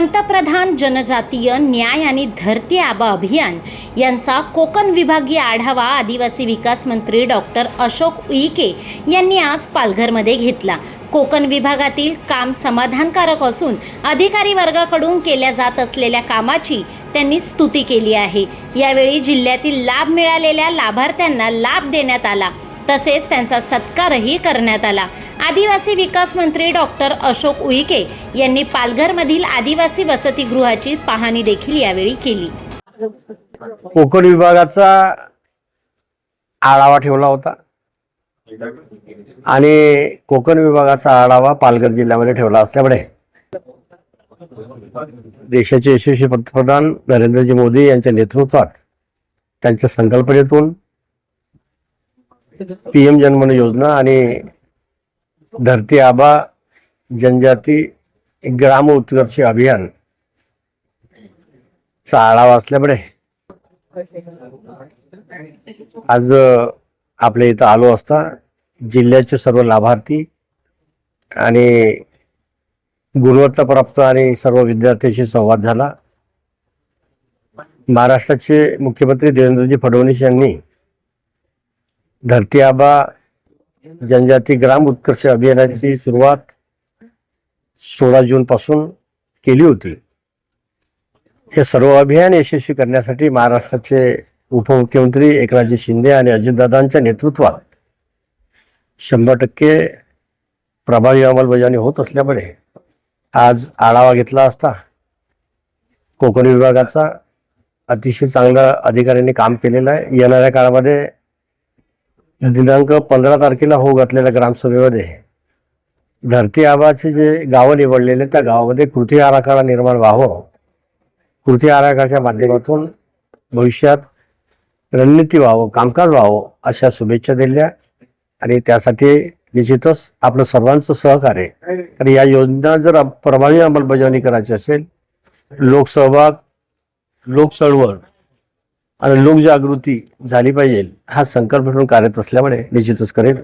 पंतप्रधान जनजातीय न्याय आणि धरती आबा अभियान यांचा कोकण विभागीय आढावा आदिवासी विकास मंत्री डॉक्टर अशोक उईके यांनी आज पालघरमध्ये घेतला. कोकण विभागातील काम समाधानकारक असून अधिकारी वर्गाकडून केल्या जात असलेल्या कामाची त्यांनी स्तुती केली आहे. यावेळी जिल्ह्यातील लाभ मिळालेल्या लाभार्थ्यांना लाभ देण्यात आला. तसेच त्यांचा सत्कारही करण्यात आला. आदिवासी विकास मंत्री डॉक्टर अशोक उईके यांनी पालघरमधील आदिवासी वसतिगृहाची पाहणी देखील यावेळी केली. कोकण विभागाचा आढावा ठेवला होता. आणि कोकण विभागाचा आढावा पालघर जिल्ह्यामध्ये ठेवला असल्यामुळे देशाचे यशस्वी पंतप्रधान नरेंद्रजी मोदी यांच्या नेतृत्वात त्यांच्या संकल्पनेतून पी एम जनमन योजना आणि धरती आबा जनजाती ग्राम उत्कर्ष अभियान. चा आढावा असल्यामुळे. आज आपल्या इथं आलो असता जिल्ह्याचे सर्व लाभार्थी आणि गुणवत्ताप्राप्त आणि सर्व विद्यार्थ्यांशी संवाद झाला. महाराष्ट्राचे मुख्यमंत्री देवेंद्रजी फडणवीस यांनी धरती आबा जनजाती ग्राम उत्कर्ष अभियानाची सुरुवात सोळा जून पासून केली होती. हे सर्व अभियान यशस्वी करण्यासाठी महाराष्ट्राचे उपमुख्यमंत्री एकनाथजी शिंदे आणि अजितदादांच्या नेतृत्वात शंभर टक्के प्रभावी अंमलबजावणी होत असल्यामुळे आज आढावा घेतला असता कोकण विभागाचा अतिशय चांगला अधिकाऱ्यांनी काम केलेलं आहे. येणाऱ्या काळामध्ये दिनांक पंधरा तारखेला होऊ घातलेल्या ग्रामसभेमध्ये धरती आबाचे जे गावं निवडलेले त्या गावामध्ये कृती आराखडा निर्माण व्हावं. कृती आराखड्याच्या माध्यमातून भविष्यात रणनीती व्हावं कामकाज व्हावं अशा शुभेच्छा दिल्या. आणि त्यासाठी निश्चितच आपलं सर्वांचं सहकार्य. कारण या योजना जर प्रभावी अंमलबजावणी करायची असेल लोकसहभाग लोकचळवळ आणि लोकजागृती झाली पाहिजे हा संकल्प ठेवून कार्यरत असल्यामुळे निश्चितच करेल.